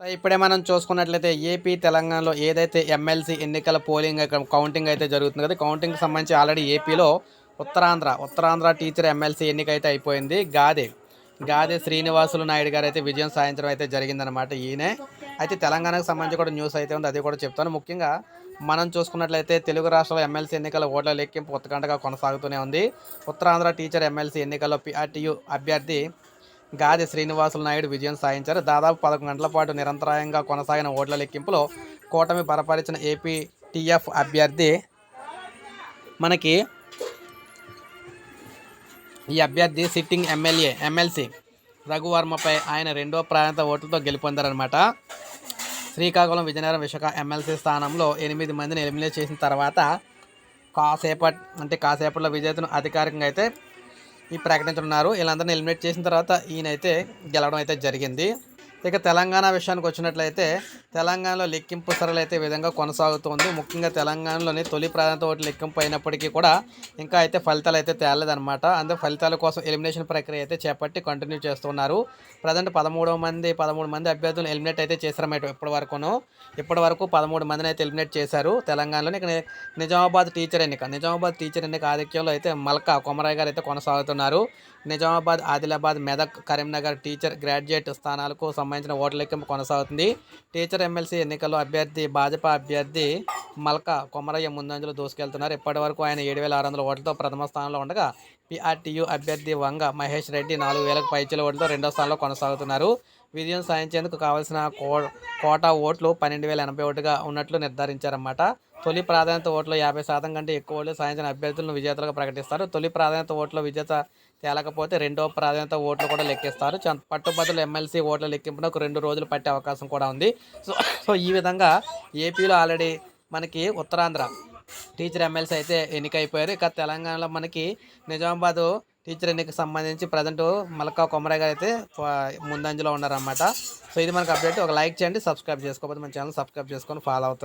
ఇప్పుడే మనం చూసుకున్నట్లయితే ఏపీ తెలంగాణలో ఏదైతే ఎమ్మెల్సీ ఎన్నికల పోలింగ్ కౌంటింగ్ అయితే జరుగుతుంది కదా కౌంటింగ్ సంబంధించి ఆల్రెడీ ఏపీలో ఉత్తరాంధ్ర ఉత్తరాంధ్ర టీచర్ ఎమ్మెల్సీ ఎన్నిక అయితే అయిపోయింది గాదే గాదే శ్రీనివాసులు నాయుడు గారు అయితే విజయం సాయంత్రం అయితే జరిగిందనమాట ఈయనే. అయితే తెలంగాణకు సంబంధించి కూడా న్యూస్ అయితే ఉంది అది కూడా చెప్తాను. ముఖ్యంగా మనం చూసుకున్నట్లయితే తెలుగు రాష్ట్రాల ఎమ్మెల్సీ ఎన్నికల ఓట్ల లెక్కింపు ఉత్తకంటగా కొనసాగుతూనే ఉంది. ఉత్తరాంధ్ర టీచర్ ఎమ్మెల్సీ ఎన్నికల్లో పిఆర్టీయూ అభ్యర్థి గాది శ్రీనివాసులు నాయుడు విజయం సాధించారు. దాదాపు పదకొండు గంటల పాటు నిరంతరాయంగా కొనసాగిన ఓట్ల లెక్కింపులో కూటమి బలపరిచిన ఏపీ టీఎఫ్ అభ్యర్థి మనకి ఈ అభ్యర్థి సిట్టింగ్ ఎమ్మెల్యే ఎమ్మెల్సీ రఘువర్మపై ఆయన రెండో ప్రాంత ఓట్లతో గెలుపొందారనమాట శ్రీకాకుళం విజయనగరం విశాఖ ఎమ్మెల్సీ స్థానంలో ఎనిమిది మందిని ఎలిమినేట్ చేసిన తర్వాత కాసేపట్ అంటే కాసేపట్లో విజేతను అధికారికంగా అయితే ఈ ప్రకటించనున్నారు. వీళ్ళందరిని ఎలిమినేట్ చేసిన తర్వాత ఈయనైతే గెలవడం అయితే జరిగింది. ఇక తెలంగాణ విషయానికి వచ్చినట్లయితే తెలంగాణలో లెక్కింపు సరళ అయితే విధంగా కొనసాగుతుంది. ముఖ్యంగా తెలంగాణలోని తొలి ప్రాధాన్యత ఓటు లెక్కింపు అయినప్పటికీ కూడా ఇంకా అయితే ఫలితాలు అయితే తేలదనమాట అందుకే ఫలితాల కోసం ఎలిమినేషన్ ప్రక్రియ అయితే చేపట్టి కంటిన్యూ చేస్తున్నారు. ప్రజెంట్ పదమూడు మంది పదమూడు మంది అభ్యర్థులు ఎలిమినేట్ అయితే చేశారన్నమాట ఇప్పటి వరకును. ఇప్పటి వరకు పదమూడు మందిని అయితే ఎలిమినేట్ చేశారు. తెలంగాణలోని ఇక నిజామాబాద్ టీచర్ ఎన్నిక నిజామాబాద్ టీచర్ ఎన్నిక ఆధిక్యంలో అయితే మల్కా కొమరాయ్ గారు అయితే కొనసాగుతున్నారు. నిజామాబాద్ ఆదిలాబాద్ మెదక్ కరీంనగర్ టీచర్ గ్రాడ్యుయేట్ స్థానాలకు సంబంధించిన ఓట్ల లెక్కింపు కొనసాగుతుంది. టీచర్ ఎమ్మెల్సీ ఎన్నికల్లో అభ్యర్థి భాజపా అభ్యర్థి మల్క కొమరయ్య ముందంజలో దూసుకెళ్తున్నారు. ఇప్పటి వరకు ఆయన ఏడు వేల ఆరు వందల ఓట్లతో ప్రథమ స్థానంలో ఉండగా పిఆర్టీయు అభ్యర్థి వంగ మహేష్ రెడ్డి నాలుగు వేలకు పైచల ఓట్లతో రెండో స్థానంలో కొనసాగుతున్నారు. విజయం సాధించేందుకు కావాల్సిన కో కోటా ఓట్లు పన్నెండు వేల ఎనభై ఒకటిగా ఉన్నట్లు నిర్ధారించారన్నమాట. తొలి ప్రాధాన్యత ఓట్లు యాభై శాతం కంటే ఎక్కువ ఓట్లు సాధించిన అభ్యర్థులను విజేతలుగా ప్రకటిస్తారు. తొలి ప్రాధాన్యత ఓట్లు విజేత తేలకపోతే రెండో ప్రాధాన్యత ఓట్లు కూడా లెక్కిస్తారు. చ- ఎమ్మెల్సీ ఓట్ల లెక్కింపునకు రెండు రోజులు పట్టే అవకాశం కూడా ఉంది. సో సో ఈ విధంగా ఏపీలో ఆల్రెడీ మనకి ఉత్తరాంధ్ర టీచర్ ఎమ్మెల్సీ అయితే ఎన్నికైపోయారు. ఇక తెలంగాణలో మనకి నిజామాబాద్ టీచర్ ఎన్నికకి సంబంధించి ప్రజెంట్ మల్కా కొమరయ్య గారు అయితే ముందంజలో ఉన్నారన్నమాట. సో ఇది మనకు అప్డేట్. ఒక లైక్ చేయండి సబ్స్క్రైబ్ చేసుకోకపోతే మన ఛానల్ సబ్స్క్రైబ్ చేసుకొని ఫాలో అవుతారు.